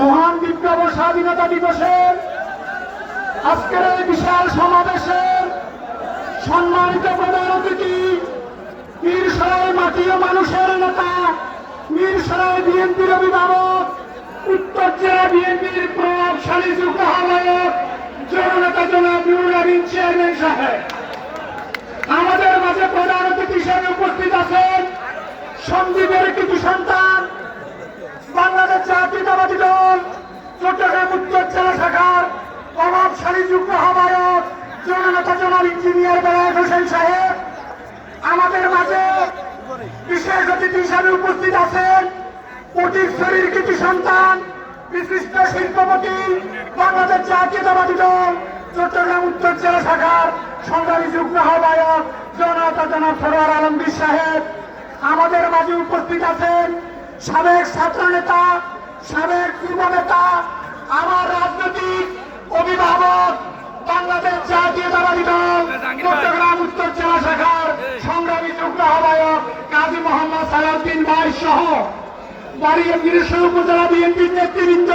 মহান বিপ্লব স্বাধীনতা দিবসের আজকের এই বিশাল সমাবেশের সম্মানিত প্রধান অতিথি মিরসরাই মাটি ও মানুষের নেতা, মিরসরাই বিএনপির অভিভাবক, উত্তর জেলা বিএনপির প্রভাবশালী যুগ্ম আহ্বায়ক, জননেতা জনাব নুরুল চেয়ারম্যান সাহেব। আমাদের মাঝে প্রধান অতিথি হিসেবে উপস্থিত আছেন সন্দীপের কিছু সন্তান বাংলাদেশ জাতীয়তাবাদী দল চট্টগ্রাম উত্তর জেলা শাখার প্রভাবশালী যুগ্ম আহ্বায়ক, জননেতা জনাব ইঞ্জিনিয়ার বেলায়েত হোসেন সাহেব। আমাদের মাঝে বিশেষ অতিথি উপস্থিত আছেন পটিশ্বরীর কৃতি সন্তান, বিশিষ্ট শিল্পপতি, বাংলাদেশ জাতীয়তাবাদী দল চট্টগ্রাম উত্তর জেলা শাখার সংগ্রামী যুগ্ম আহ্বায়ক জনতা জনাব সরোয়ার আলমগীর সাহেব। আমাদের মাঝে উপস্থিত আছেন সাবেক ছাত্র নেতা, সাবেক যুব নেতা, আমার রাজনৈতিক অভিভাবক, বাংলাদেশ জাতীয়তাবাদী দল, চট্টগ্রাম উত্তর জেলা শাখার সংগ্রামী যুগ্ম আহ্বায়ক কাজী মোহাম্মদ সালাউদ্দিন ভাই সহ বাড়িয়া উপজেলা বিএনপির নেতৃবৃন্দ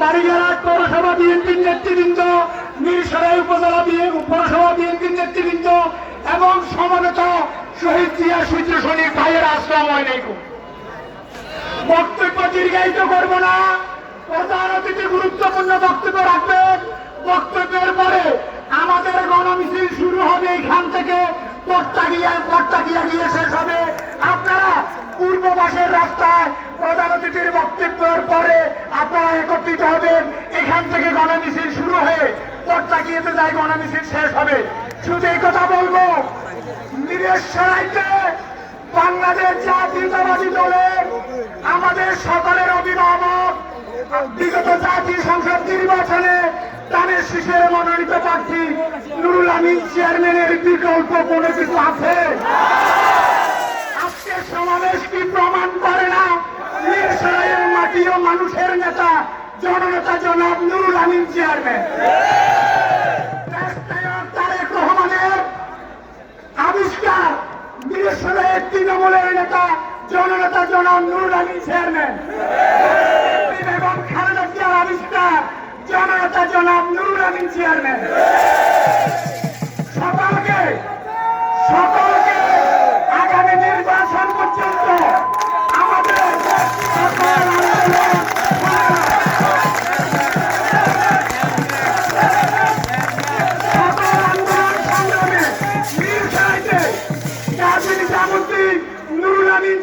বাড়িয়ারাট পৌরসভা বিএনপির নেতৃবৃন্দ মিরসরাই উপজেলা পৌরসভা বিএনপির নেতৃবৃন্দ এবং সমবেত শহীদ জিয়া সূর্য সৈনিক ভাইয়ের, আসসালাম আলাইকুম। বক্তব্য দীর্ঘায়িত করব না। প্রধান অতিথি গুরুত্বপূর্ণ বক্তব্য রাখবেন। বক্তব্যের পরে আমাদের গণমিছিল শুরু হবে এখান থেকে। পট্টাগিয়া পট্টাগিয়া গিয়ে শেষ হবে। আপনারা পূর্ব পাশের রাস্তায় প্রধান অতিথির বক্তব্যের পরে আপনারা একত্রিত হবেন। এখান থেকে গণমিছিল শুরু হয়ে পট্টাগিয়াতে যায়, গণমিছিল শেষ হবে। শুধু এই কথা বলব। নিরেশ্বরাইতে বাংলাদেশ জাতীয়তাবাদী দলের আমাদের সকলের অভিভাবক, বিগত জাতীয় সংসদ নির্বাচনে তাদের শিশের মনোনীত প্রার্থী নুরুল আমিন চেয়ারম্যানের বিকল্প কোনো কিছু আছে? আজকের সমাবেশ কি প্রমাণ করে না? মিরসরাইয়ের মাটি ও মানুষের নেতা, জননেতা জনাব নুরুল আমিন চেয়ারম্যান। জনাব নুরুল আলী চেয়ারম্যান এবং খালেদা জিয়ার আবিষ্কার জননেতা জনাব নুরুল আমিন চেয়ারম্যান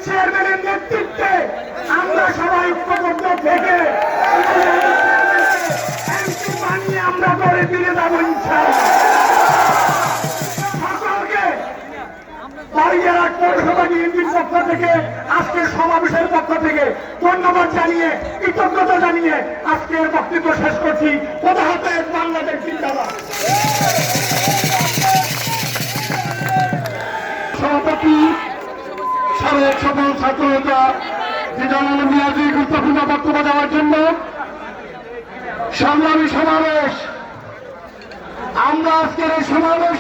চেয়ারম্যানের নেতৃত্বে আমরা সবাই ঐক্যবদ্ধ থেকে আমরা করে ফিরে যাব সকলকে পক্ষ থেকে। ধন্যবাদ জানিয়ে, কৃতজ্ঞতা জানিয়ে আজকের বক্তব্য শেষ করছি। সকল ছাত্র নেতা মিয়াজি গুরুত্বপূর্ণ বক্তব্য দেওয়ার জন্য সংগ্রামী সমাবেশ। আমরা আজকের এই সমাবেশ